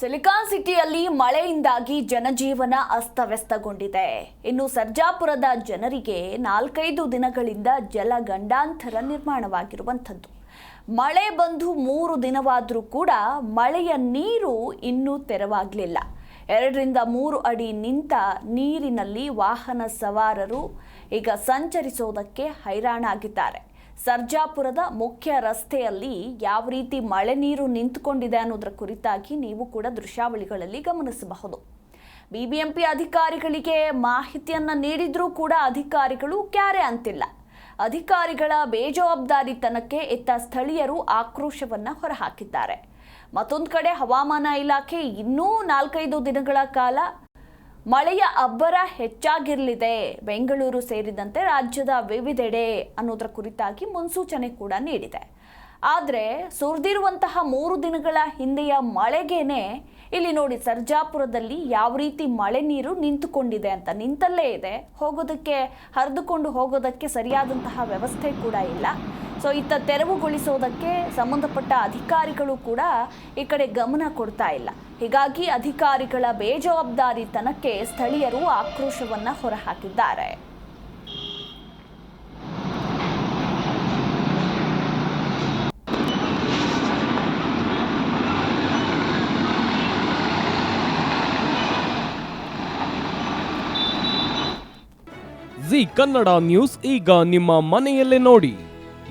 Silicon ಸಿಟಿಯಲ್ಲಿ ಮಳೆಯಿಂದಾಗಿ ಜನಜೀವನ ಅಸ್ತವ್ಯಸ್ತಗೊಂಡಿದೆ. ಇನ್ನು ಸರ್ಜಾಪುರದ ಜನರಿಗೆ ನಾಲ್ಕೈದು ದಿನಗಳಿಂದ ಜಲ ಗಂಡಾಂತರ ನಿರ್ಮಾಣವಾಗಿರುವಂಥದ್ದು. ಮಳೆ ಬಂದು ಮೂರು ದಿನವಾದರೂ ಕೂಡ ಮಳೆಯ ನೀರು ಇನ್ನೂ ತೆರವಾಗಲಿಲ್ಲ. ಎರಡರಿಂದ ಮೂರು ಅಡಿ ನಿಂತ ನೀರಿನಲ್ಲಿ ವಾಹನ ಸವಾರರು ಈಗ ಸಂಚರಿಸೋದಕ್ಕೆ ಹೈರಾಣಾಗಿದ್ದಾರೆ. ಸರ್ಜಾಪುರದ ಮುಖ್ಯ ರಸ್ತೆಯಲ್ಲಿ ಯಾವ ರೀತಿ ಮಳೆ ನೀರು ನಿಂತುಕೊಂಡಿದೆ ಅನ್ನೋದರ ಕುರಿತಾಗಿ ನೀವು ಕೂಡ ದೃಶ್ಯಾವಳಿಗಳಲ್ಲಿ ಗಮನಿಸಬಹುದು. ಬಿಬಿಎಂಪಿ ಅಧಿಕಾರಿಗಳಿಗೆ ಮಾಹಿತಿಯನ್ನು ನೀಡಿದ್ರೂ ಕೂಡ ಅಧಿಕಾರಿಗಳು ಕ್ಯಾರೆ ಅಂತಿಲ್ಲ. ಅಧಿಕಾರಿಗಳ ಬೇಜವಾಬ್ದಾರಿತನಕ್ಕೆ ಇತ್ತ ಸ್ಥಳೀಯರು ಆಕ್ರೋಶವನ್ನ ಹೊರಹಾಕಿದ್ದಾರೆ. ಮತ್ತೊಂದು ಕಡೆ ಹವಾಮಾನ ಇಲಾಖೆ ಇನ್ನೂ ನಾಲ್ಕೈದು ದಿನಗಳ ಕಾಲ ಮಳೆಯ ಅಬ್ಬರ ಹೆಚ್ಚಾಗಿರಲಿದೆ. ಬೆಂಗಳೂರು ಸೇರಿದಂತೆ ರಾಜ್ಯದ ವಿವಿಧೆಡೆ ಅನ್ನೋದರ ಕುರಿತಾಗಿ ಮುನ್ಸೂಚನೆ ಕೂಡ ನೀಡಿದೆ. ಆದರೆ ಸುರಿದಿರುವಂತಹ ಮೂರು ದಿನಗಳ ಹಿಂದೆಯ ಮಳೆಗೇನೆ ಇಲ್ಲಿ ನೋಡಿ ಸರ್ಜಾಪುರದಲ್ಲಿ ಯಾವ ರೀತಿ ಮಳೆ ನೀರು ನಿಂತುಕೊಂಡಿದೆ ಅಂತ ನಿಂತಲ್ಲೇ ಇದೆ. ಹೋಗೋದಕ್ಕೆ, ಹರಿದುಕೊಂಡು ಹೋಗೋದಕ್ಕೆ ಸರಿಯಾದಂತಹ ವ್ಯವಸ್ಥೆ ಕೂಡ ಇಲ್ಲ. ಸೊ ಇತ್ತ ತೆರವುಗೊಳಿಸೋದಕ್ಕೆ ಸಂಬಂಧಪಟ್ಟ ಅಧಿಕಾರಿಗಳು ಕೂಡ ಈ ಕಡೆ ಗಮನ ಕೊಡ್ತಾ ಇಲ್ಲ. ಹೀಗಾಗಿ ಅಧಿಕಾರಿಗಳ ಬೇಜವಾಬ್ದಾರಿತನಕ್ಕೆ ಸ್ಥಳೀಯರು ಆಕ್ರೋಶವನ್ನ ಹೊರಹಾಕಿದ್ದಾರೆ. ಜಿ ಕನ್ನಡ ನ್ಯೂಸ್ ಈಗ ನಿಮ್ಮ ಮನೆಯಲ್ಲೇ ನೋಡಿ.